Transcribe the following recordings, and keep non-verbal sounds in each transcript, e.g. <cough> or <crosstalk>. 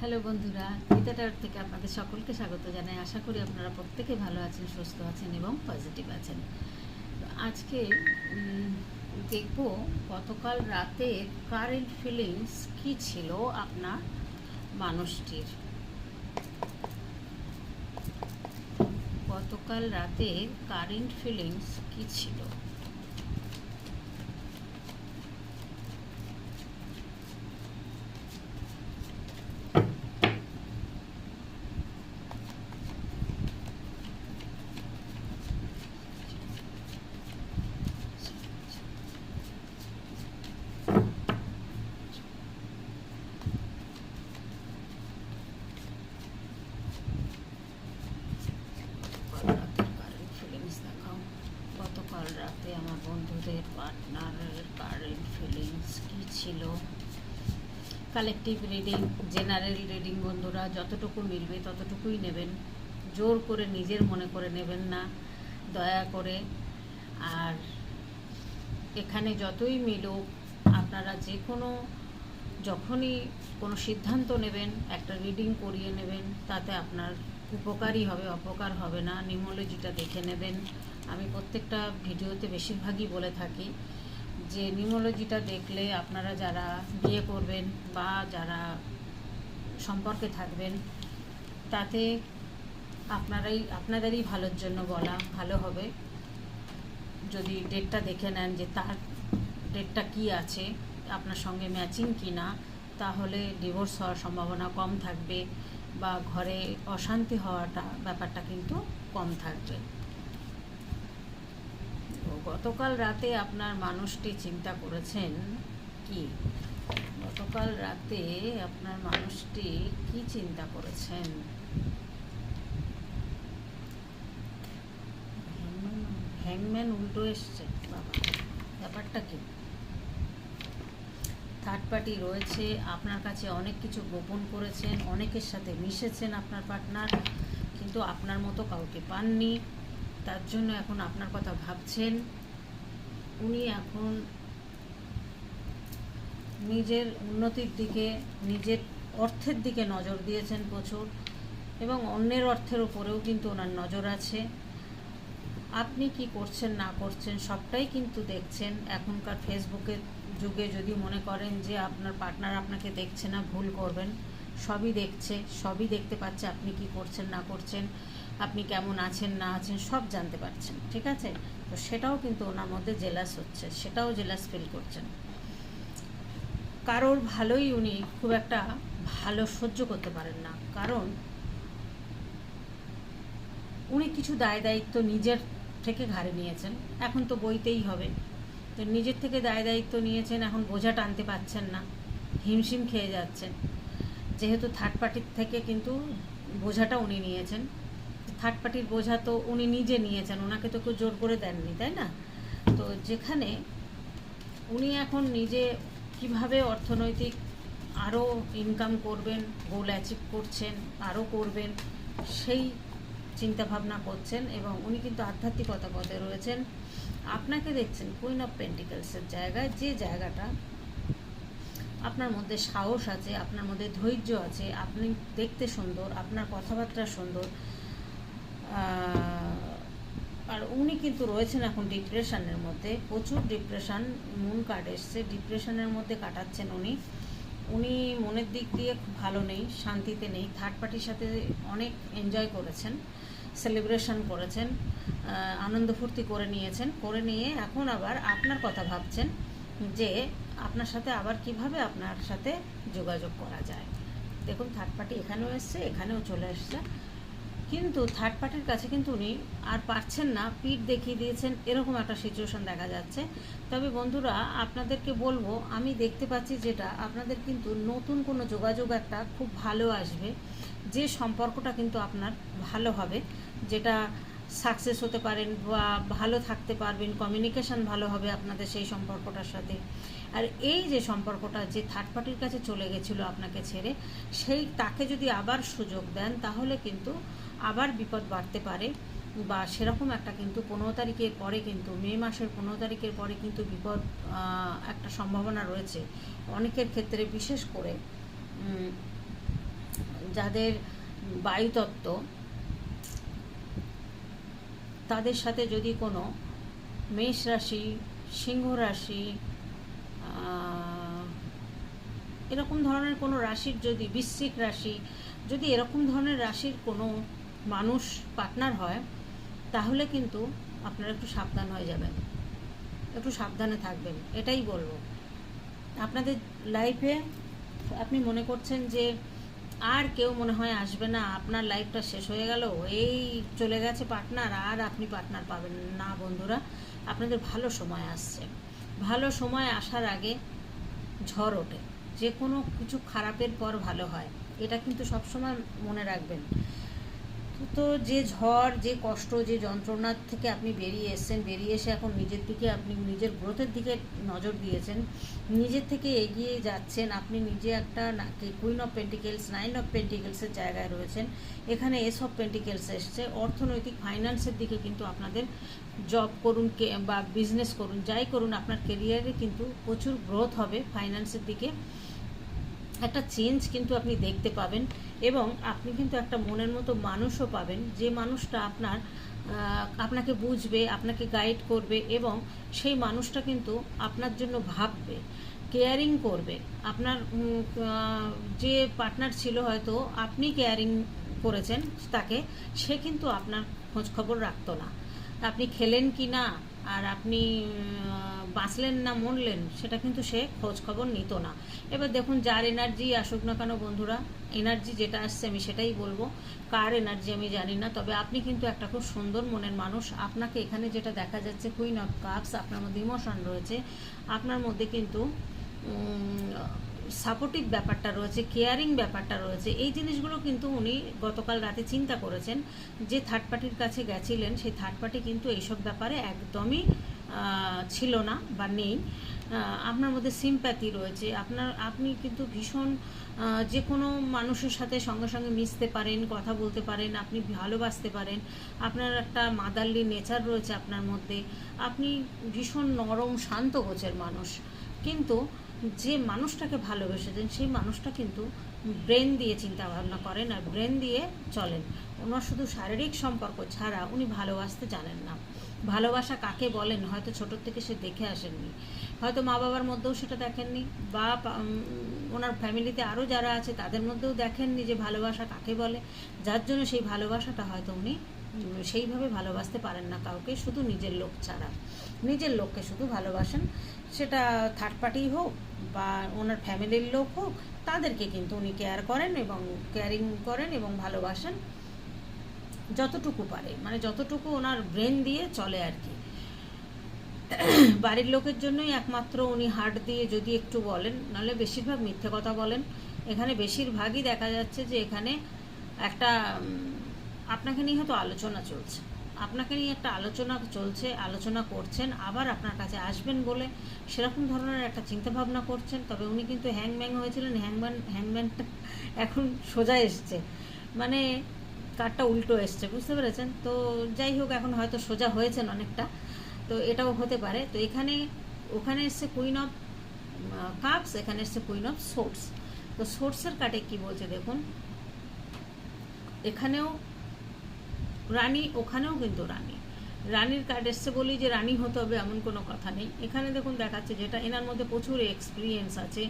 Hello বন্ধুরা গীতাটার থেকে আপনাদের সকলকে স্বাগত জানাই। আশা করি আপনারা প্রত্যেকে ভালো আছেন, সুস্থ আছেন এবং পজিটিভ আছেন। আজকে দেখব গতকাল রাতে কারেন্ট ফিলিংস কি ছিল আপনার মানুষটির। গতকাল রাতে কারেন্ট ফিলিংস কি ছিল গতকাল রাতের কারেন্ট ফিলিংস দেখাও গতকাল রাতে আমার বন্ধুদের পার্টনারের কারেন্ট ফিলিংস কী ছিল কালেকটিভ রিডিং জেনারেল রিডিং বন্ধুরা, যতটুকু মিলবে ততটুকুই নেবেন। জোর করে নিজের মনে করে নেবেন না, দয়া করে। আর এখানে যতই মিলুক, আপনারা যে কোনো যখনই কোনো সিদ্ধান্ত নেবেন, একটা রিডিং করিয়ে নেবেন, তাতে আপনার উপকারই হবে, অপকার হবে না। নিউমোলজিটা দেখে নেবেন। আমি প্রত্যেকটা ভিডিওতে বেশিরভাগই বলে থাকি। যে নিউমোলজিটা দেখলে আপনারা যারা বিয়ে করবেন বা যারা সম্পর্কে থাকবেন, তাতে আপনারাই, আপনাদেরই ভালোর জন্য বলা ভালো হবে। যদি ডেটটা দেখে নেন যে তার ডেটটা কি আছে, আপনার সঙ্গে ম্যাচিং কি না, তাহলে ডিভোর্স হওয়ার সম্ভাবনা কম থাকবে বা ঘরে অশান্তি হওয়াটা ব্যাপারটা কিন্তু কম থাকবে। গতকাল রাতে আপনার মানুষটি চিন্তা করেছেন কি? গতকাল রাতে আপনার মানুষটি কি চিন্তা করেছেন? হ্যাংম্যান উল্টো এসছে। বাবা, ব্যাপারটা কি? থার্ড পার্টি রয়েছে, আপনার কাছে অনেক কিছু গোপন করেছেন, অনেকের সাথে মিশেছেন আপনার পার্টনার কিন্তু আপনার মতো কাউকে পাননি। তার জন্য এখন আপনার কথা ভাবছেন। উনি এখন নিজের উন্নতির দিকে, নিজের অর্থের দিকে নজর দিয়েছেন প্রচুর এবং অন্যের অর্থের উপরেও কিন্তু ওনার নজর আছে। আপনি কি করছেন, না করছেন, সবটাই কিন্তু দেখছেন। এখনকার ফেসবুকের যুগে যদি মনে করেন যে আপনার পার্টনার আপনাকে দেখছে না, ভুল করবেন, সবই দেখছে, সবই দেখতে পাচ্ছে আপনি কি করছেন, না করছেন। আপনি কেমন আছেন, না আছেন, সব জানতে পারছেন, ঠিক আছে? তো সেটাও কিন্তু ওনার মধ্যে জেলাস হচ্ছে, সেটাও জেলাস ফিল করছেন। কারোর ভালোই উনি খুব একটা ভালো সহ্য করতে পারেন না, কারণ উনি কিছু দায় দায়িত্ব নিজের থেকে ঘাড়ে নিয়েছেন, এখন তো বইতেই হবে। তো নিজের থেকে দায় দায়িত্ব নিয়েছেন, এখন বোঝা টানতে পারছেন না, হিমশিম খেয়ে যাচ্ছেন। যেহেতু থার্ড পার্টির থেকে কিন্তু বোঝাটা উনি নিয়েছেন। থার্ড পার্টির বোঝা তো উনি নিজে নিয়েছেন, ওনাকে তো কেউ জোর করে দেননি, তাই না? তো যেখানে উনি এখন নিজে কীভাবে অর্থনৈতিক আরও ইনকাম করবেন গোল অ্যাচিভ করছেন, আরও করবেন, সেই চিন্তা ভাবনা করছেন এবং উনি কিন্তু আধ্যাত্মিকতা পথে রয়েছেন। আপনাকে দেখছেন কুইন অফ পেন্টিকেলসের জায়গায়, যে জায়গাটা আপনার মধ্যে সাহস আছে, আপনার মধ্যে ধৈর্য আছে, আপনি দেখতে সুন্দর, আপনার কথাবার্তা সুন্দর আর উনি কিন্তু রয়েছেন এখন ডিপ্রেশনের মধ্যে, প্রচুর ডিপ্রেশন মুন কার্ড এসছে, ডিপ্রেশনের মধ্যে কাটাচ্ছেন উনি। উনি মনের দিক দিয়ে খুব ভালো নেই, শান্তিতে নেই থার্ড পার্টির সাথে অনেক এনজয় করেছেন সেলিব্রেশন করেছেন আনন্দ ফুর্তি করে নিয়েছেন, করে নিয়ে এখন আবার আপনার কথা ভাবছেন যে আপনার সাথে আবার কীভাবে আপনার সাথে যোগাযোগ করা যায়। দেখুন থার্ড পার্টি এখানেও এসছে, এখানেও চলে এসছে। কিন্তু থার্ড পার্টির কাছে কিন্তু উনি আর পারছেন না, পিঠ দেখিয়ে দিয়েছেন, এরকম একটা সিচুয়েশন দেখা যাচ্ছে। তবে বন্ধুরা, আপনাদেরকে বলব, আমি দেখতে পাচ্ছি যেটা, আপনাদের কিন্তু নতুন কোনো যোগাযোগ একটা খুব ভালো আসবে, যে সম্পর্কটা কিন্তু আপনার ভালো হবে, যেটা সাকসেস হতে পারেন বা ভালো থাকতে পারবেন কমিউনিকেশন ভালো হবে আপনাদের সেই সম্পর্কটার সাথে। আর এই যে সম্পর্কটা যে থার্ড পার্টির কাছে চলে গেছিল আপনাকে ছেড়ে, সেই তাকে যদি আবার সুযোগ দেন, তাহলে কিন্তু আবার বিপদ বাড়তে পারে। বা সেরকম একটা কিন্তু পনেরো তারিখের পরে কিন্তু, মে মাসের পনেরো তারিখের পরে কিন্তু বিপদ একটা সম্ভাবনা রয়েছে। অনেকের ক্ষেত্রে বিশেষ করে যাদের বায়ুতত্ত্ব, তাদের সাথে যদি কোনো মেষ রাশি, সিংহ রাশি এরকম ধরনের কোনো রাশির যদি, বৃশ্চিক রাশি যদি এরকম ধরনের রাশির কোনো মানুষ পার্টনার হয়, তাহলে কিন্তু আপনারা একটু সাবধান হয়ে যাবেন। একটু সাবধানে থাকবেন, এটাই বলব। আপনাদের লাইফে আপনি মনে করছেন যে আর কেউ মনে হয় আসবে না, আপনার লাইফটা শেষ হয়ে গেল, এই চলে গেছে পার্টনার আর আপনি পার্টনার পাবেন না বন্ধুরা। আপনাদের ভালো সময় আসছে। ভালো সময় আসার আগে ঝড় ওঠে। যে কোনো কিছু খারাপের পর ভালো হয়। এটা কিন্তু সবসময় মনে রাখবেন। তো যে ঝড়, যে কষ্ট, যে যন্ত্রণার থেকে আপনি বেরিয়ে এসেছেন, বেরিয়ে এসে এখন নিজের দিকে আপনি নিজের গ্রোথের দিকে নজর দিয়েছেন, নিজের থেকে এগিয়ে যাচ্ছেন, আপনি নিজে একটা queen of pentacles nine of পেন্টিকেলসের জায়গায় রয়েছেন, এখানে এস অফ পেন্টিকেলস এসছে, অর্থনৈতিক ফাইন্যান্সের দিকে কিন্তু আপনাদের জব করুন বা বিজনেস করুন, যাই করুন, আপনার কেরিয়ারে কিন্তু প্রচুর গ্রোথ হবে ফাইন্যান্সের দিকে। একটা চেঞ্জ কিন্তু আপনি দেখতে পাবেন। এবং আপনি কিন্তু একটা মনের মতো মানুষও পাবেন। যে মানুষটা আপনার আপনাকে বুঝবে, আপনাকে গাইড করবে এবং সেই মানুষটা কিন্তু আপনার জন্য ভাববে কেয়ারিং করবে। আপনার যে পার্টনার ছিল হয়তো আপনি কেয়ারিং করেছেন তাকে, সে কিন্তু আপনার খোঁজ খবর রাখতো না। আপনি খেলেন কি না? আর আপনি বাঁচলেন না, মরলেন, সেটা কিন্তু সে খোঁজ খবর নিত না। এবার দেখুন, যার এনার্জি আসুক না কেন বন্ধুরা এনার্জি যেটা আসছে আমি সেটাই বলব। কার এনার্জি আমি জানি না, তবে আপনি কিন্তু একটা খুব সুন্দর মনের মানুষ। আপনাকে এখানে যেটা দেখা যাচ্ছে কুইন অফ কাপস আপনার মধ্যে ইমোশন রয়েছে। আপনার মধ্যে কিন্তু সাপোর্টিভ ব্যাপারটা রয়েছে কেয়ারিং ব্যাপারটা রয়েছে। এই জিনিসগুলো কিন্তু উনি গতকাল রাতে চিন্তা করেছেন যে থার্ড পার্টির কাছে গেছিলেন, সেই থার্ড পার্টি কিন্তু এইসব ব্যাপারে একদমই ছিল না বা নেই। আপনার মধ্যে সিম্প্যাথি রয়েছে। আপনার, আপনি কিন্তু ভীষণ যে কোনো মানুষের সাথে সঙ্গে সঙ্গে মিশতে পারেন, কথা বলতে পারেন, আপনি ভালোবাসতে পারেন। আপনার একটা মাদারলি নেচার রয়েছে আপনার মধ্যে। আপনি ভীষণ নরম, শান্ত গোছের মানুষ। কিন্তু যে মানুষটাকে ভালোবেসেছেন, সেই মানুষটা কিন্তু ব্রেন দিয়ে চিন্তা ভাবনা করেন আর ব্রেন দিয়ে চলেন। ওনার শুধু শারীরিক সম্পর্ক ছাড়া উনি ভালোবাসতে জানেন না। ভালোবাসা কাকে বলেন? হয়তো ছোটোর থেকে সে দেখে আসেননি। হয়তো মা বাবার মধ্যেও সেটা দেখেননি বা ওনার ফ্যামিলিতে আরও যারা আছে তাদের মধ্যেও দেখেননি যে ভালোবাসা কাকে বলে। যার জন্য সেই ভালোবাসাটা হয়তো উনি সেইভাবে ভালোবাসতে পারেন না কাউকে, শুধু নিজের লোক ছাড়া। নিজের লোককে শুধু ভালোবাসেন, সেটা থার্ড পার্টি হোক বা ওনার ফ্যামিলির লোক হোক, তাদেরকে কিন্তু উনি কেয়ার করেন এবং কেয়ারিং করেন এবং ভালোবাসেন। যতটুকু পারে মানে যতটুকু ওনার ব্রেন দিয়ে চলে আর কি। বাড়ির লোকের জন্যই একমাত্র উনি হার্ট দিয়ে যদি একটু বলেন, নাহলে বেশিরভাগ মিথ্যে কথা বলেন। এখানে বেশিরভাগই দেখা যাচ্ছে যে এখানে একটা আপনাকে নিয়ে হয়তো আলোচনা চলছে। আপনাকে নিয়ে একটা আলোচনা চলছে, আলোচনা করছেন, আবার আপনার কাছে আসবেন বলে সেরকম ধরনের একটা চিন্তাভাবনা করছেন। তবে উনি কিন্তু হ্যাংম্যাং হয়েছিলেন হ্যাংম্যান হ্যাংম্যানটা এখন সোজা এসছে। মানে কারটা উল্টো এসছে, বুঝতে পেরেছেন? তো যাই হোক, এখন হয়তো সোজা হয়েছেন অনেকটা। তো এটাও হতে পারে। তো এখানে, ওখানে এসছে কুইন অফ কাপস এখানে এসছে কুইন অফ সোর্স তো সোর্সের কাটে কি বলছে দেখুন? এখানেও রানী, ওখানেও কিন্তু রানী। রানীর কার্ড এসছে বলি যে রানী হতে হবে এমন কোনো কথা নেই। এখানে দেখুন দেখাচ্ছে যেটা, এনার মধ্যে প্রচুর এক্সপিরিয়েন্স আছে।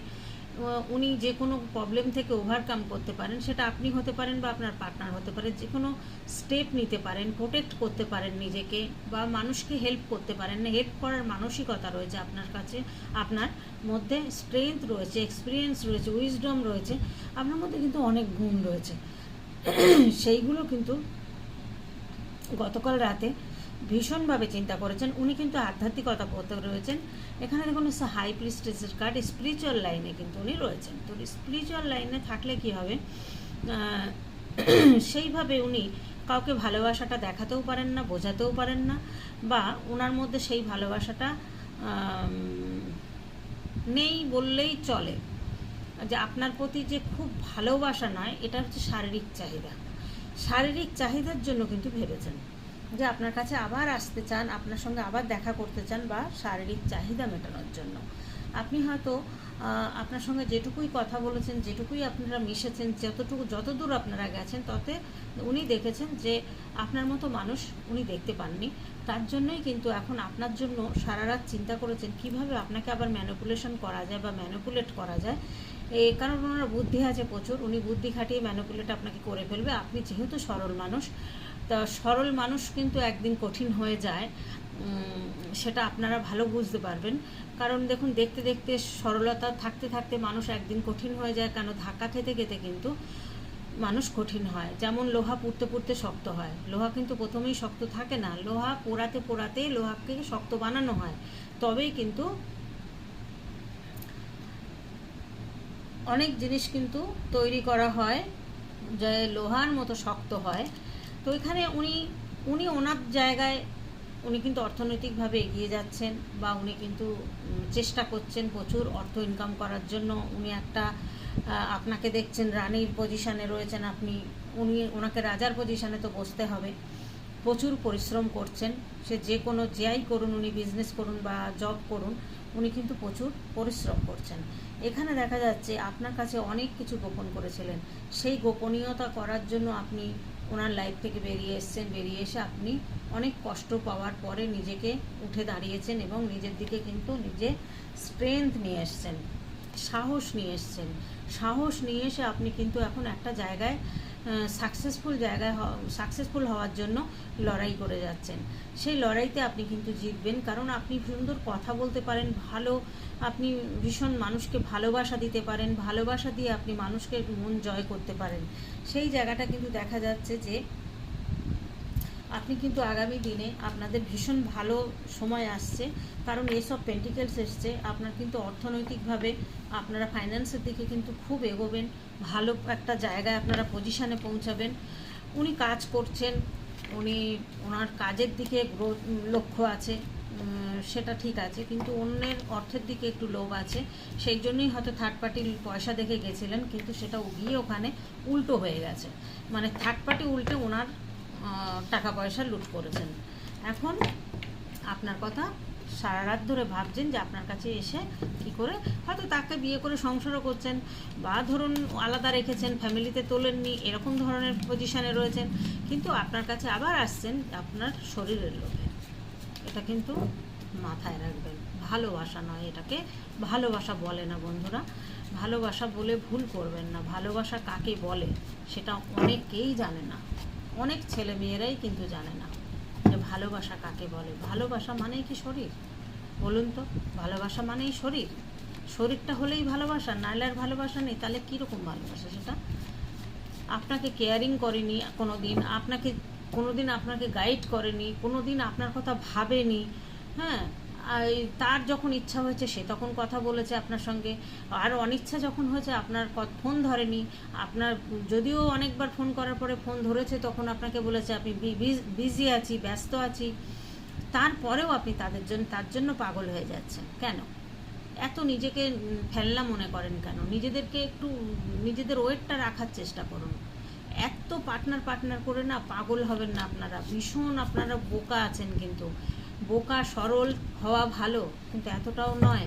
উনি যে কোনো প্রবলেম থেকে ওভারকাম করতে পারেন, সেটা আপনি হতে পারেন বা আপনার পার্টনার হতে পারে, যে কোনো স্টেপ নিতে পারেন প্রোটেক্ট করতে পারেন নিজেকে বা মানুষকে হেল্প করতে পারেন। হেল্প করার মানসিকতা রয়েছে আপনার কাছে, আপনার মধ্যে স্ট্রেংথ রয়েছে এক্সপিরিয়েন্স রয়েছে উইজডম রয়েছে, আপনার মধ্যে কিন্তু অনেক গুণ রয়েছে। <clears throat> সেইগুলো কিন্তু গতকাল রাতে ভীষণভাবে চিন্তা করেছেন। উনি কিন্তু আধ্যাত্মিকতা পথে রয়েছেন। এখানে দেখুন হাই প্রিস্টেসের কার্ড স্পিরিচুয়াল লাইনে কিন্তু উনি রয়েছেন। তো স্পিরিচুয়াল লাইনে থাকলে কি হবে? সেইভাবে উনি কাউকে ভালোবাসাটা দেখাতেও পারেন না, বোঝাতেও পারেন না, বা ওনার মধ্যে সেই ভালোবাসাটা নেই বললেই চলে। যে আপনার প্রতি যে খুব ভালোবাসা নয়, এটা হচ্ছে শারীরিক চাহিদা। শারীরিক চাহিদার জন্য কিন্তু ভেবেছেন। যে আপনার কাছে আবার আসতে চান, আপনার সঙ্গে আবার দেখা করতে চান বা শারীরিক চাহিদা মেটানোর জন্য। আপনি হয়তো আপনার সঙ্গে যেটুকুই কথা বলেছেন, যেটুকুই আপনারা মিশেছেন, যতটুকু, যতদূর আপনারা গেছেন, ততে উনি দেখেছেন যে আপনার মতো মানুষ উনি দেখতে পাননি। তার জন্যই কিন্তু এখন আপনার জন্য সারা রাত চিন্তা করেছেন কীভাবে আপনাকে আবার ম্যানিপুলেশন করা যায় বা ম্যানিপুলেট করা যায়। এ কারণ ওনার বুদ্ধি আছে প্রচুর, উনি বুদ্ধি খাটিয়ে ম্যানিপুলেট আপনাকে করে ফেলবে। আপনি যেহেতু সরল মানুষ তা সরল মানুষ কিন্তু একদিন কঠিন হয়ে যায়। সেটা আপনারা ভালো বুঝতে পারবেন। কারণ দেখুন, দেখতে দেখতে সরলতা, থাকতে থাকতে মানুষ একদিন কঠিন হয়ে যায় কেন? ধাক্কা খেতে খেতে কিন্তু মানুষ কঠিন হয়। যেমন লোহা পুড়তে পুড়তে শক্ত হয়। লোহা কিন্তু প্রথমেই শক্ত থাকে না। লোহা পোড়াতে পোড়াতে লোহাকে শক্ত বানানো হয়। তবেই কিন্তু অনেক জিনিস কিন্তু তৈরি করা হয় যে লোহার মতো শক্ত হয়। তো এখানে উনি উনি ওনার জায়গায় উনি কিন্তু অর্থনৈতিকভাবে এগিয়ে যাচ্ছেন বা উনি কিন্তু চেষ্টা করছেন প্রচুর অর্থ ইনকাম করার জন্য। উনি একটা আপনাকে দেখছেন রানীর পজিশানে রয়েছেন আপনি, উনি ওনাকে রাজার পজিশানে তো বসতে হবে। প্রচুর পরিশ্রম করছেন। সে যে কোনো যাই করুন, উনি বিজনেস করুন বা জব করুন, উনি কিন্তু প্রচুর পরিশ্রম করছেন। এখানে দেখা যাচ্ছে আপনার কাছে অনেক কিছু গোপন করেছিলেন। সেই গোপনীয়তা করার জন্য আপনি ওনার লাইফ থেকে বেরিয়ে এসছেন, বেরিয়ে এসে আপনি অনেক কষ্ট পাওয়ার পরে নিজেকে উঠে দাঁড়িয়েছেন এবং নিজের দিকে কিন্তু নিজে স্ট্রেংথ নিয়ে এসছেন, সাহস নিয়ে এসছেন। সাহস নিয়ে এসে আপনি কিন্তু এখন একটা জায়গায় সাকসেসফুল জায়গায় সাকসেসফুল হওয়ার জন্য লড়াই করে যাচ্ছেন। সেই লড়াইতে আপনি কিন্তু জিতবেন, কারণ আপনি সুন্দর কথা বলতে পারেন, ভালো, আপনি ভীষণ মানুষকে ভালোবাসা দিতে পারেন, ভালোবাসা দিয়ে আপনি মানুষকে মন জয় করতে পারেন। সেই জায়গাটা কিন্তু দেখা যাচ্ছে যে আপনি কিন্তু আগামী দিনে আপনাদের ভীষণ ভালো সময় আসছে, কারণ এসব পেন্টিকেলস এসছে, আপনার কিন্তু অর্থনৈতিকভাবে আপনারা ফাইন্যান্সের দিকে কিন্তু খুব এগোবেন, ভালো একটা জায়গায় আপনারা পজিশানে পৌঁছাবেন। উনি কাজ করছেন, উনি ওনার কাজের দিকে লক্ষ্য আছে সেটা ঠিক আছে, কিন্তু অন্যের অর্থের দিকে একটু লোভ আছে, সেই জন্যই হয়তো থার্ড পার্টির পয়সা দেখে গেছিলেন, কিন্তু সেটা গিয়ে ওখানে উল্টো হয়ে গেছে। মানে থার্ড পার্টি উল্টে ওনার টাকা পয়সা লুট করেছেন। এখন আপনার কথা সারা রাত ধরে ভাবছেন যে আপনার কাছে এসে কি করে? হয়তো তাকে বিয়ে করে সংসারও করছেন বা ধরুন আলাদা রেখেছেন, ফ্যামিলিতে তোলেননি, এরকম ধরনের পজিশনে রয়েছেন। কিন্তু আপনার কাছে আবার আসছেন আপনার শরীরের লোভে। এটা কিন্তু মাথায় রাখবেন। ভালোবাসা নয় এটাকে। ভালোবাসা বলে না বন্ধুরা। ভালোবাসা বলে ভুল করবেন না। ভালোবাসা কাকে বলে সেটা অনেকেই জানে না। অনেক ছেলে মেয়েরাই কিন্তু জানে না যে ভালোবাসা কাকে বলে। ভালোবাসা মানেই কি শরীর? বলুন তো, ভালোবাসা মানেই শরীর। শরীরটা হলেই ভালোবাসা নাহলে আর ভালোবাসা নেই, তাহলে কীরকম ভালোবাসা সেটা? আপনাকে কেয়ারিং করেনি কোনো দিন আপনাকে কোনো দিন আপনাকে গাইড করেনি কোনো দিন আপনার কথা ভাবেনি হ্যাঁ? তার যখন ইচ্ছা হয়েছে, সে তখন কথা বলেছে আপনার সঙ্গে। আর অনিচ্ছা যখন হয়েছে, আপনার ফোন ধরেনি। আপনার, যদিও অনেকবার ফোন করার পরে ফোন ধরেছে, তখন আপনাকে বলেছে, আপনি বিজি আছি, ব্যস্ত আছি। তারপরেও আপনি তাদের জন্য তার জন্য পাগল হয়ে যাচ্ছেন। কেন? এত নিজেকে ফেলনা মনে করেন কেন? নিজেদেরকে একটু, নিজেদের ওয়েটটা রাখার চেষ্টা করুন। এত পার্টনার পার্টনার করে না পাগল হবেন না আপনারা। ভীষণ আপনারা বোকা আছেন কিন্তু। বোকা, সরল হওয়া ভালো, কিন্তু এতটাও নয়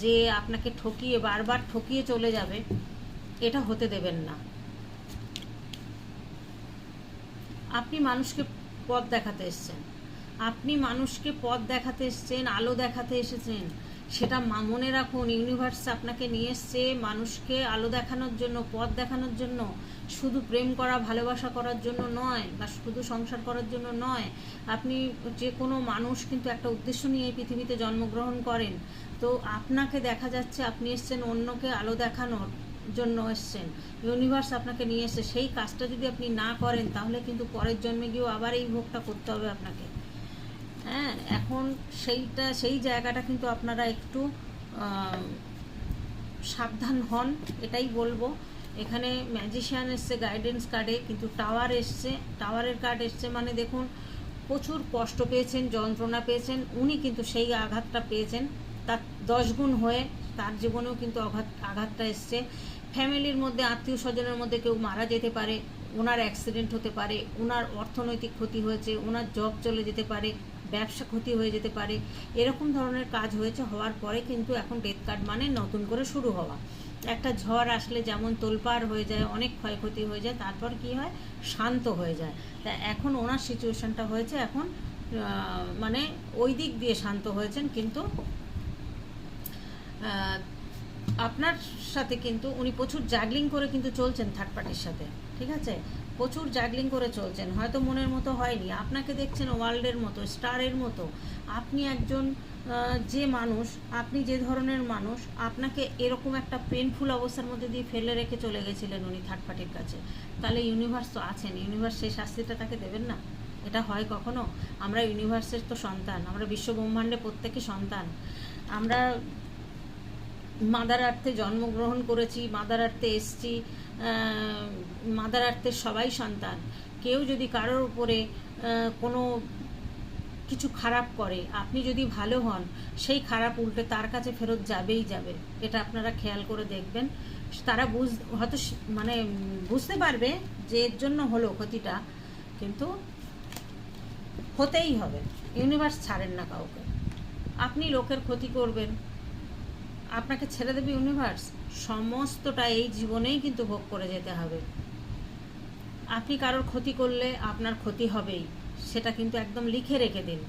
যে আপনাকে ঠকিয়ে, বারবার ঠকিয়ে চলে যাবে, এটা হতে দেবেন না। আপনি মানুষকে পথ দেখাতে এসছেন। আপনি মানুষকে পথ দেখাতে এসছেন, আলো দেখাতে এসেছেন, সেটা মনে রাখুন ইউনিভার্স আপনাকে নিয়ে এসছে মানুষকে আলো দেখানোর জন্য, পথ দেখানোর জন্য শুধু প্রেম করা, ভালোবাসা করার জন্য নয় বা শুধু সংসার করার জন্য নয়, আপনি যে কোনো মানুষ কিন্তু একটা উদ্দেশ্য নিয়ে এই পৃথিবীতে জন্মগ্রহণ করেন। তো আপনাকে দেখা যাচ্ছে আপনি এসছেন, অন্যকে আলো দেখানোর জন্য এসছেন। ইউনিভার্স আপনাকে নিয়ে এসছে। সেই কাজটা যদি আপনি না করেন, তাহলে কিন্তু পরের জন্মে গিয়েও আবার এই ভোগটা করতে হবে আপনাকে। হ্যাঁ এখন সেইটা, সেই জায়গাটা কিন্তু আপনারা একটু সাবধান হন, এটাই বলব। এখানে ম্যাজিশিয়ান এসছে গাইডেন্স কার্ডে কিন্তু টাওয়ার এসছে টাওয়ারের কার্ড এসছে মানে দেখুন, প্রচুর কষ্ট পেয়েছেন, যন্ত্রণা পেয়েছেন, উনি কিন্তু সেই আঘাতটা পেয়েছেন, তার দশ গুণ হয়ে তার জীবনেও কিন্তু আঘাত আঘাতটা এসছে। ফ্যামিলির মধ্যে, আত্মীয় স্বজনের মধ্যে কেউ মারা যেতে পারে, ওনার অ্যাক্সিডেন্ট হতে পারে, ওনার অর্থনৈতিক ক্ষতি হয়েছে, ওনার জব চলে যেতে পারে, ব্যবসা ক্ষতি হয়ে যেতে পারে, এরকম ধরনের কাজ হয়েছে, হওয়ার পরে কিন্তু এখন ডেথ কার্ড মানে নতুন করে শুরু হওয়া। একটা ঝড় আসলে যেমন তোলপাড় হয়ে যায়, অনেক ক্ষয়ক্ষতি হয়ে যায়, তারপর কি হয়? শান্ত হয়ে যায়। তা এখন ওনার সিচুয়েশনটা হয়েছে এখন মানে ওই দিক দিয়ে শান্ত হয়েছেন কিন্তু আপনার সাথে কিন্তু উনি প্রচুর জাগলিং করে কিন্তু চলছেন থার্ড পার্টির সাথে, ঠিক আছে? প্রচুর জাগলিং করে চলছেন, হয়তো মনের মতো হয়নি। আপনাকে দেখছেন ওয়ার্ল্ডের মতো স্টারের মতো। আপনি একজন যে মানুষ, আপনি যে ধরনের মানুষ, আপনাকে এরকম একটা পেনফুল অবস্থার মধ্যে দিয়ে ফেলে রেখে চলে গেছিলেন উনি থার্ড পার্টির কাছে। তাহলে ইউনিভার্স তো আছেন ইউনিভার্স সেই শাস্তিটা তাকে দেবেন না? এটা হয় কখনো? আমরা ইউনিভার্সের তো সন্তান, আমরা বিশ্ব ব্রহ্মাণ্ডে প্রত্যেকে সন্তান। আমরা মাদার আর্থে জন্মগ্রহণ করেছি মাদার আর্থে এসছি মাদার আর্থের সবাই সন্তান। কেউ যদি কারোর উপরে কোনো কিছু খারাপ করে, আপনি যদি ভালো হন, সেই খারাপ উল্টে তার কাছে ফেরত যাবেই যাবে। এটা আপনারা খেয়াল করে দেখবেন। তারা বুঝ, হয়তো মানে বুঝতে পারবে যে এর জন্য হলো ক্ষতিটা, কিন্তু হতেই হবে। ইউনিভার্স ছাড়েন না কাউকে। আপনি লোকের ক্ষতি করবেন। আপনাকে ছেড়ে দেবে ইউনিভার্স। সমস্তটা এই জীবনেই কিন্তু ভোগ করে যেতে হবে। আপনি কারোর ক্ষতি করলে আপনার ক্ষতি হবেই, সেটা কিন্তু একদম লিখে রেখে দিন।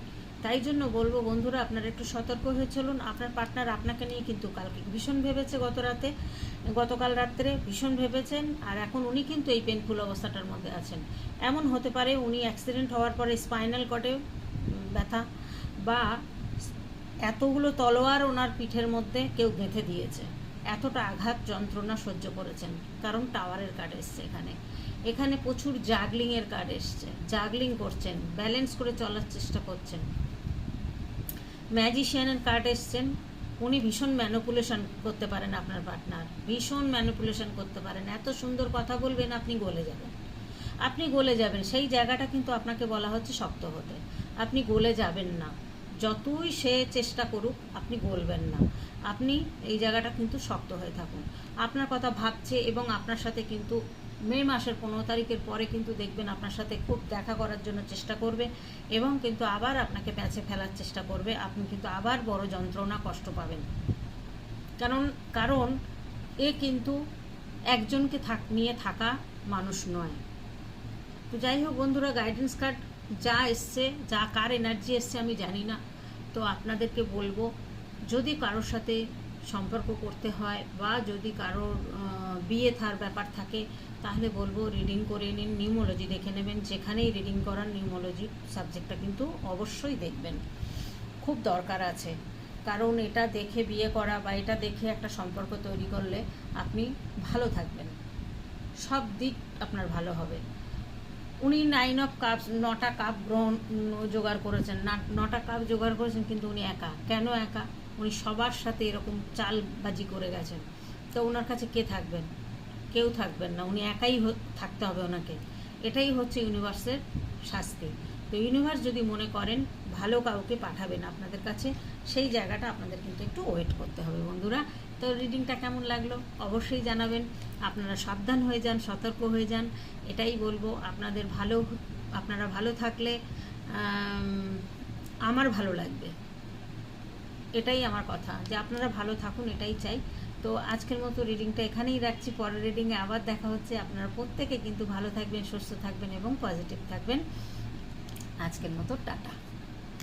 তাই জন্য বলব বন্ধুরা, আপনারা একটু সতর্ক হয়ে চলুন। আপনার পার্টনার আপনাকে নিয়ে কিন্তু কালকে ভীষণ ভেবেছে গত রাতে, গতকাল রাত্রে ভীষণ ভেবেছেন, আর এখন উনি কিন্তু এই পেনফুল অবস্থাটার মধ্যে আছেন। এমন হতে পারে উনি অ্যাক্সিডেন্ট হওয়ার পরে স্পাইনাল কটে ব্যথা, বা এতগুলো তলোয়ার ওনার পিঠের মধ্যে কেউ গেঁথে দিয়েছে। এতটা আঘাত যন্ত্রণা সহ্য করেছেন, কারণ টাওয়ারের কার্ড এসছে এখানে। এখানে প্রচুর জাগলিংয়ের কার্ড এসছে। জাগলিং করছেন ব্যালেন্স করে চলার চেষ্টা করছেন। ম্যাজিশিয়ানের কার্ড এসছেন, উনি ভীষণ ম্যানুপুলেশন করতে পারেন আপনার পার্টনার ভীষণ ম্যানুপুলেশন করতে পারেন। এত সুন্দর কথা বলবেন, আপনি গলে যাবেন। আপনি গলে যাবেন। সেই জায়গাটা কিন্তু আপনাকে বলা হচ্ছে শক্ত হতে। আপনি গলে যাবেন না। যতই সে চেষ্টা করুক, আপনি বলবেন না। আপনি এই জায়গাটা কিন্তু শক্ত হয়ে থাকুন। আপনার কথা ভাবছে এবং আপনার সাথে কিন্তু মে মাসের পনেরো তারিখের পরে কিন্তু দেখবেন আপনার সাথে খুব দেখা করার জন্য চেষ্টা করবে এবং কিন্তু আবার আপনাকে প্যাঁচে ফেলার চেষ্টা করবে। আপনি কিন্তু আবার বড় যন্ত্রণা কষ্ট পাবেন। কারণ কারণ এ কিন্তু একজনকে থাক, নিয়ে থাকা মানুষ নয়। তো যাই হোক বন্ধুরা গাইডেন্স কার্ড যা এসছে, যা, কার এনার্জি এসছে আমি জানি না। তো আপনাদেরকে বলব, যদি কারোর সাথে সম্পর্ক করতে হয় বা যদি কারোর বিয়ে থার ব্যাপার থাকে, তাহলে বলব রিডিং করে নিন নিউমোলজি দেখে নেবেন। যেখানেই রিডিং করার নিউমোলজি সাবজেক্টটা কিন্তু অবশ্যই দেখবেন। খুব দরকার আছে। কারণ এটা দেখে বিয়ে করা বা এটা দেখে একটা সম্পর্ক তৈরি করলে আপনি ভালো থাকবেন। সব দিক আপনার ভালো হবে। উনি নাইন অফ কাপ নটা কাপ গ্রহণ জোগাড় করেছেন। নটা কাপ জোগাড় করেছেন, কিন্তু উনি একা। কেন একা? উনি সবার সাথে এরকম চালবাজি করে গেছেন। তো ওনার কাছে কে থাকবেন? কেউ থাকবেন না। উনি একাই থাকতে হবে ওনাকে। এটাই হচ্ছে ইউনিভার্সের শাস্তি। তো ইউনিভার্স যদি মনে করেন, ভালো কাউকে পাঠাবেন আপনাদের কাছে, সেই জায়গাটা আপনাদের কিন্তু একটু ওয়েট করতে হবে বন্ধুরা। তো রিডিংটা কেমন লাগল? অবশ্যই জানাবেন। আপনারা সাবধান হয়ে যান, সতর্ক হয়ে যান, এটাই বলব। আপনাদের ভালো, আপনারা ভালো থাকলে আমার ভালো লাগবে। এটাই আমার কথা, যে আপনারা ভালো থাকুন, এটাই চাই। তো আজকের মতো রিডিংটা এখানেই রাখছি। পরের রিডিংয়ে আবার দেখা হচ্ছে। আপনারা প্রত্যেকে কিন্তু ভালো থাকবেন, সুস্থ থাকবেন এবং পজিটিভ থাকবেন। আজকের মতো টাটা।